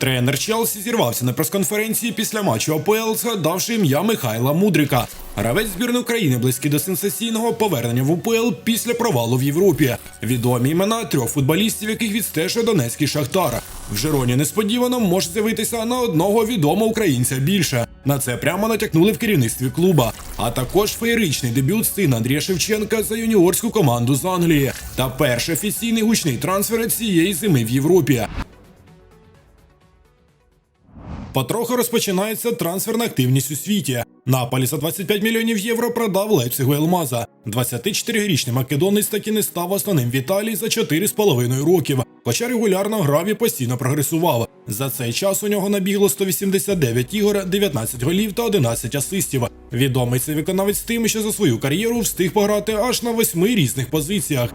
Тренер Челсі зірвався на прес-конференції після матчу АПЛ, згадавши ім'я Михайла Мудрика. Гравець збірної України близький до сенсаційного повернення в УПЛ після провалу в Європі. Відомі імена трьох футболістів, яких відстежує Донецький Шахтар. В Жироні несподівано може з'явитися на одного відомого українця більше. На це прямо натякнули в керівництві клуба. А також феєричний дебют сина Андрія Шевченка за юніорську команду з Англії та перший офіційний гучний трансфер цієї зими в Європі. Потроху розпочинається трансферна активність у світі. Наполі за 25 мільйонів євро продав Лейпцигу Елмаза. 24-річний македонець таки не став основним в Італії за 4,5 років, хоча регулярно грав і постійно прогресував. За цей час у нього набігло 189 ігор, 19 голів та 11 асистів. Відомий цей виконавець тим, що за свою кар'єру встиг пограти аж на восьми різних позиціях.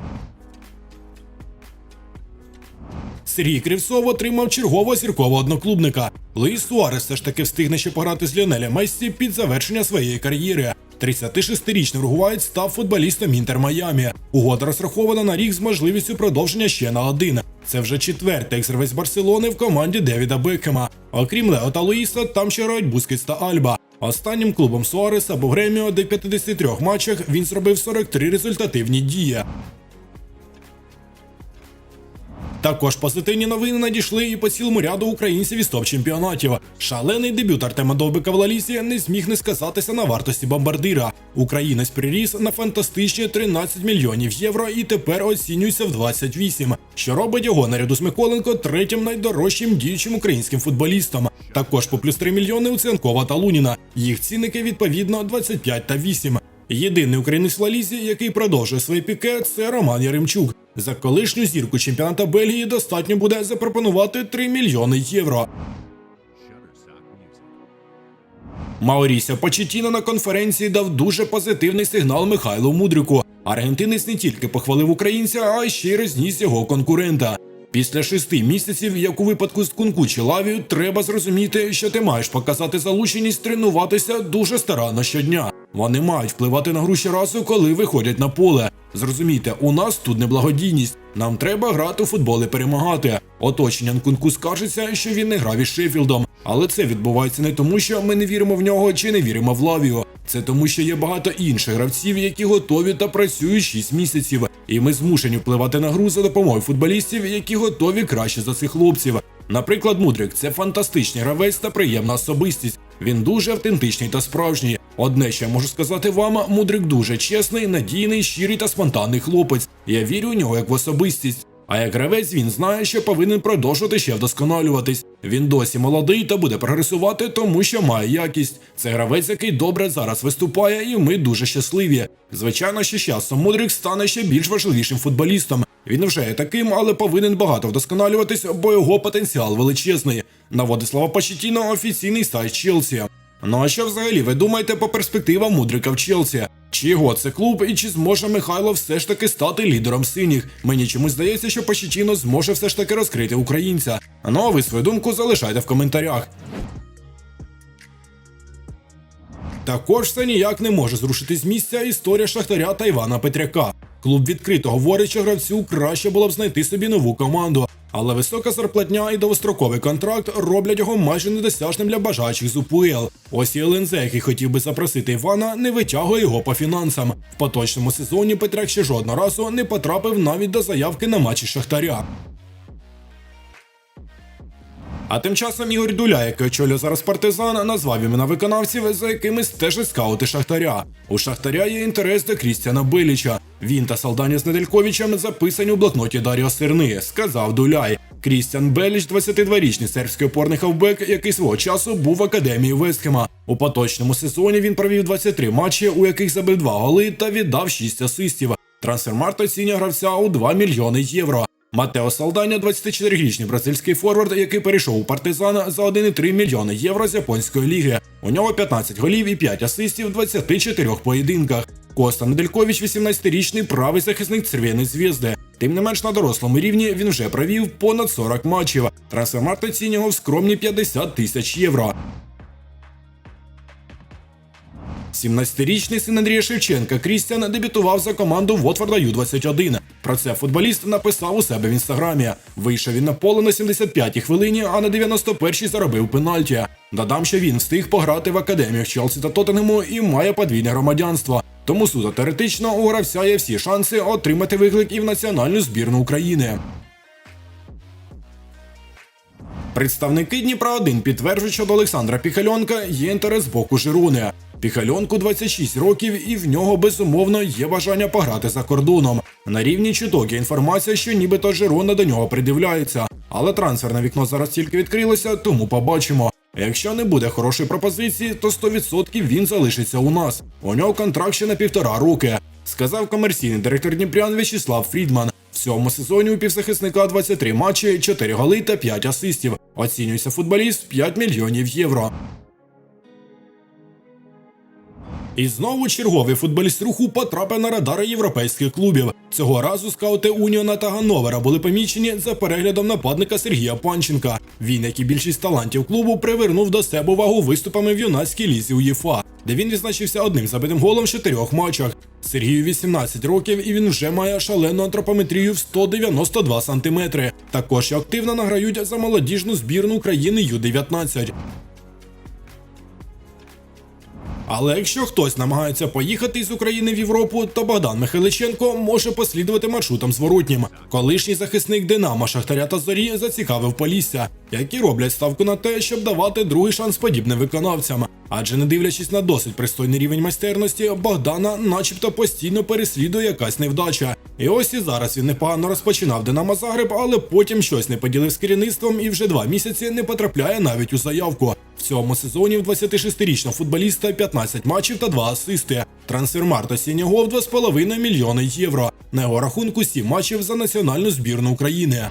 Сергій Кривцов отримав чергового зіркового одноклубника. Луїс Суарес все ж таки встигне ще пограти з Ліонелем Мессі під завершення своєї кар'єри. 36-річний уругваєць став футболістом Інтер Майамі. Угода розрахована на рік з можливістю продовження ще на один. Це вже четвертий екс-гравець Барселони в команді Девіда Бекхема. Окрім Лео та Луїса, там ще грають Бускетс та Альба. Останнім клубом Суареса був Греміо, де в 53 матчах він зробив 43 результативні дії. Також позитивні новини надійшли і по цілому ряду українців із топ-чемпіонатів. Шалений дебют Артема Довбика в Лалісі не зміг не сказатися на вартості бомбардира. Українець приріс на фантастичні 13 мільйонів євро і тепер оцінюється в 28, що робить його наряду з Миколенко третім найдорожчим діючим українським футболістом. Також по плюс 3 мільйони у Ценкова та Луніна. Їх цінники відповідно 25 та 8. Єдиний українець в Лалізі, який продовжує своє піке, це Роман Яремчук. За колишню зірку чемпіоната Бельгії достатньо буде запропонувати 3 мільйони євро. Маурісіо Почетіно на конференції дав дуже позитивний сигнал Михайлу Мудрику. Аргентинець не тільки похвалив українця, а ще й розніс його конкурента. Після шести місяців, як у випадку з Кунку чи Лавію, треба зрозуміти, що ти маєш показати залученість тренуватися дуже старанно щодня. Вони мають впливати на гру щоразу, коли виходять на поле. Зрозумійте, у нас тут не благодійність. Нам треба грати у футбол і перемагати. Оточення Нкунку скажеться, що він не грав із Шеффілдом. Але це відбувається не тому, що ми не віримо в нього чи не віримо в Лавію. Це тому, що є багато інших гравців, які готові та працюють 6 місяців. І ми змушені впливати на гру за допомогою футболістів, які готові краще за цих хлопців. Наприклад, Мудрик це фантастичний гравець та приємна особистість. Він дуже автентичний та справжній. Одне, що я можу сказати вам, Мудрик дуже чесний, надійний, щирий та спонтанний хлопець. Я вірю у нього як в особистість. А як гравець він знає, що повинен продовжувати ще вдосконалюватись. Він досі молодий та буде прогресувати, тому що має якість. Це гравець, який добре зараз виступає, і ми дуже щасливі. Звичайно, що часом Мудрик стане ще більш важливішим футболістом. Він вже є таким, але повинен багато вдосконалюватись, бо його потенціал величезний. Наводить слова Почетіно офіційний сайт Челсі. Ну а що взагалі ви думаєте по перспективам Мудрика в Челсі? Чи його це клуб і чи зможе Михайло все ж таки стати лідером синіх? Мені чомусь здається, що Почетіно зможе все ж таки розкрити українця. Ну а ви свою думку залишайте в коментарях. Також це ніяк не може зрушити з місця історія Шахтаря та Івана Петряка. Клуб відкрито говорить, що гравцю краще було б знайти собі нову команду, але висока зарплатня і довгостроковий контракт роблять його майже недосяжним для бажаючих з УПЛ. Ось і ЛНЗ, який хотів би запросити Івана, не витягує його по фінансам. В поточному сезоні Петряк ще жодного разу не потрапив навіть до заявки на матчі Шахтаря. А тим часом Ігор Дуля, який очолює зараз партизан, назвав імена виконавців, за якими стежать скаути Шахтаря. У Шахтаря є інтерес до Крістіана Биліча. Він та Салдані з Недельковичем записані у блокноті Даріо Сирни, сказав Дуляй. Крістіан Беліч, 22-річний сербський опорний хавбек, який свого часу був в академії Вестхема. У поточному сезоні він провів 23 матчі, у яких забив 2 голи та віддав 6 асистів. Трансфермарт оцінює гравця у 2 мільйони євро. Матео Салданя, 24-річний бразильський форвард, який перейшов у партизан за 1,3 мільйони євро з японської ліги. У нього 15 голів і 5 асистів в 24 поєдинках. Коста Неделькович, 18-річний правий захисник Церв'яної зв'язди. Тим не менш на дорослому рівні він вже провів понад 40 матчів. Трансфермарт оцінював скромні 50 тисяч євро. 17-річний син Андрія Шевченка Крістіан дебютував за команду Вотфорда Ю-21. Про це футболіст написав у себе в інстаграмі. Вийшов він на поле на 75-й хвилині, а на 91-й заробив пенальті. Додам, що він встиг пограти в академіях Челсі та Тоттенгему і має подвійне громадянство. Тому суто теоретично у гравця є всі шанси отримати виклик і в національну збірну України. Представники Дніпра 1 підтверджують, що до Олександра Піхальонка є інтерес з боку Жируни. Піхальонку 26 років, і в нього безумовно є бажання пограти за кордоном. На рівні чуток є інформація, що нібито Жирона до нього придивляється. Але трансферне вікно зараз тільки відкрилося, тому побачимо. Якщо не буде хорошої пропозиції, то 100% він залишиться у нас. У нього контракт ще на півтора роки, сказав комерційний директор Дніпрян В'ячеслав Фрідман. В цьому сезоні у півзахисника 23 матчі, 4 голи та 5 асистів. Оцінюється футболіст 5 мільйонів євро. І знову черговий футболіст руху потрапив на радари європейських клубів. Цього разу скаути Уніона та Ганновера були помічені за переглядом нападника Сергія Панченка. Він, як і більшість талантів клубу, привернув до себе увагу виступами в юнацькій лізі УЄФА, де він відзначився одним забитим голом в чотирьох матчах. Сергію 18 років і він вже має шалену антропометрію в 192 сантиметри. Також активно награють за молодіжну збірну України Ю-19. Але якщо хтось намагається поїхати з України в Європу, то Богдан Михайличенко може послідувати маршрутом зворотнім. Колишній захисник Динамо, Шахтаря та Зорі зацікавив Полісся, які роблять ставку на те, щоб давати другий шанс подібним виконавцям. Адже не дивлячись на досить пристойний рівень майстерності, Богдана, начебто, постійно переслідує якась невдача. І ось і зараз він непогано розпочинав Динамо Загреб, але потім щось не поділив з керівництвом і вже два місяці не потрапляє навіть у заявку. Цьому сезоні в 26-річного футболіста 15 матчів та 2 асисти. Трансфермарт осіннього в 2,5 мільйони євро. На його рахунку 7 матчів за національну збірну України.